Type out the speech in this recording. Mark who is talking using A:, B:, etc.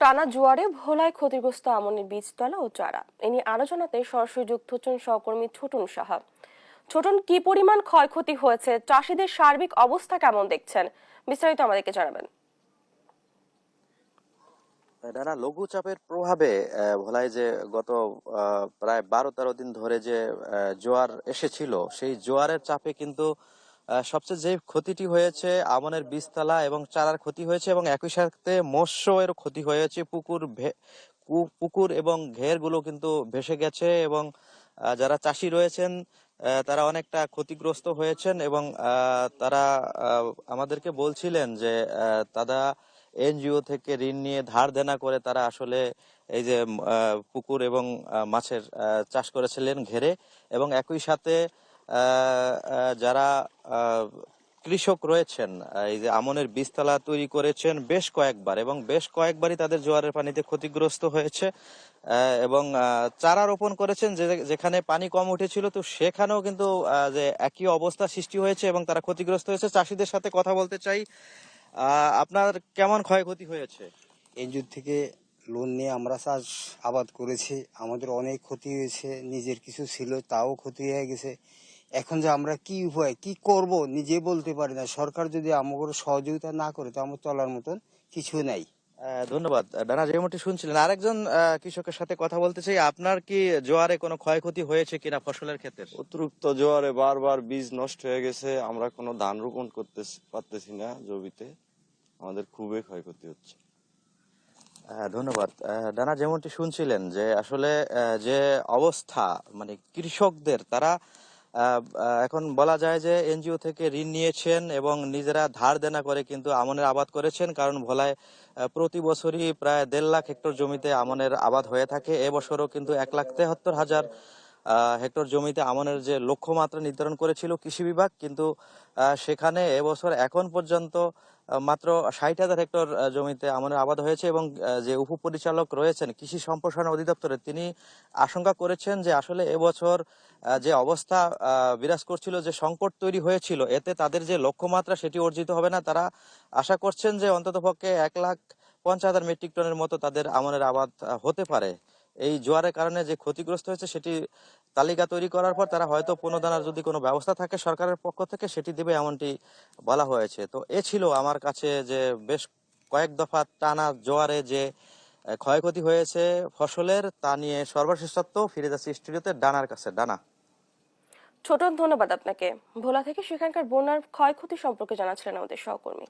A: টানা জোয়ারে ভোলায় ক্ষতিগ্রস্ত আমনের বীজতলা ও চারা। এ নিয়ে আলোচনাতে সরাসরি যুক্ত হচ্ছেন সহকর্মী ছোটন সাহা। ছোটন, কি পরিমাণ ক্ষয়ক্ষতি হয়েছে? চাষিদের সার্বিক অবস্থা কেমন দেখছেন? বিস্তারিত আমাদেরকে জানাবেন।
B: নানা লঘুচাপের প্রভাবে ভোলায় যে গত প্রায় বারো তেরো দিন ধরে যে জোয়ার এসেছিল, সেই জোয়ারের চাপে কিন্তু সবচেয়ে যে ক্ষতিটি হয়েছে, আমনের বীজতলা এবং চারার ক্ষতি হয়েছে এবং একই সাথে মৎস্য এর ক্ষতি হয়েছে। পুকুর পুকুর এবং ঘেরগুলো কিন্তু ভেসে গেছে এবং যারা চাষি রয়েছেন তারা অনেকটা ক্ষতিগ্রস্ত হয়েছেন এবং তারা আমাদেরকে বলছিলেন যে তারা এনজিও থেকে ঋণ নিয়ে ধার দেনা করে তারা আসলে এই যে পুকুর এবং মাছের চাষ করেছিলেন ঘেরে এবং একই সাথে যারা কৃষক রয়েছেন, এই যে আমনের বীজতলা তৈরি করেছেন বেশ কয়েকবার এবং বেশ কয়েকবারই তাদের জোয়ারের পানিতে ক্ষতিগ্রস্ত হয়েছে। এবং চারা রোপণ করেছেন যে, যেখানে পানি কম উঠেছিল, তো সেখানেও কিন্তু যে একই অবস্থা সৃষ্টি হয়েছে এবং তারা ক্ষতিগ্রস্ত হয়েছে। চাষিদের সাথে কথা বলতে চাই আপনার কেমন ক্ষয়ক্ষতি হয়েছে?
C: এনজিও থেকে লোন নিয়ে আমরা চাষ আবাদ করেছি। আমাদের অনেক ক্ষতি হয়েছে, নিজের কিছু ছিল, তাও ক্ষতি হয়ে গেছে। এখন যে আমরা কি উপায় কি করব নিজে বলতে পারি না। সরকার যদি আমাকে সহযোগিতা না করে তো আমার চলার মতন কিছু নাই।
B: ধন্যবাদ। ডানা যেমনটি শুনছিলেন আরেকজন কৃষকের সাথে কথা বলতে চাই। আপনার কি জোয়ারে কোনো ক্ষয়ক্ষতি হয়েছে কিনা ফসলের ক্ষেত্রে?
D: অতিরিক্ত জোয়ারে বারবার বীজ নষ্ট হয়ে গেছে আমরা কোনো ধান রোপণ করতে পারতেছি না জমিতে। আমাদের খুবই ক্ষয়ক্ষতি হচ্ছে।
B: আহ, ধন্যবাদ। ডানা যেমনটি শুনছিলেন যে আসলে আহ, যে অবস্থা মানে কৃষকদের তারা এখন বলা যায় যে এনজিও থেকে ঋণ নিয়েছেন এবং নিজেরা ধার দেনা করে কিন্তু আমনের আবাদ করেছেন, কারণ ভোলায় প্রতি বছরই প্রায় দেড় লাখ হেক্টর জমিতে আমনের আবাদ হয়ে থাকে। এবছরও কিন্তু এক লাখ তেহাত্তর হাজার হেক্টর জমিতে আমনের যে লক্ষ্যমাত্রা নির্ধারণ করেছিল কৃষি বিভাগ, কিন্তু সেখানে এবছর এখন পর্যন্ত মাত্র ষাট হাজার হেক্টর জমিতে আমনের আবাদ হয়েছে এবং যে উপপরিচালক রয়েছেন কৃষি সম্প্রসারণ অধিদপ্তরে, তিনি আশঙ্কা করেছেন যে আসলে এবছর যে অবস্থা বিরাজ করছিল, যে সংকট তৈরি হয়েছিল, এতে তাদের যে লক্ষ্যমাত্রা সেটি অর্জিত হবে না, তারা আশা করছেন যে অন্ততপক্ষে এক লাখ পঞ্চাশ হাজার মেট্রিক টনের মতো তাদের আমনের আবাদ হতে পারে। এই জোয়ারের কারণে যে ক্ষতিগ্রস্ত হয়েছে সেটি তালিকা তৈরি করার পর তারা হয়তো পুনদানার যদি কোনো ব্যবস্থা থাকে সরকারের পক্ষ থেকে, সেটি দেবে এমনটি বলা হয়েছে। তো এ ছিল আমার কাছে যে বেশ কয়েক দফা টানা জোয়ারে যে ক্ষয়ক্ষতি হয়েছে ফসলের, তা নিয়ে সর্বশেষ তথ্য ফিরে যাচ্ছে স্টুডিওতে ডানার কাছে। ডানা।
A: ছোটন ধন্যবাদ আপনাকে। ভোলা থেকে সেখানকার বন্যার ক্ষয়ক্ষতি সম্পর্কে জানাচ্ছিলেন আমাদের সহকর্মী।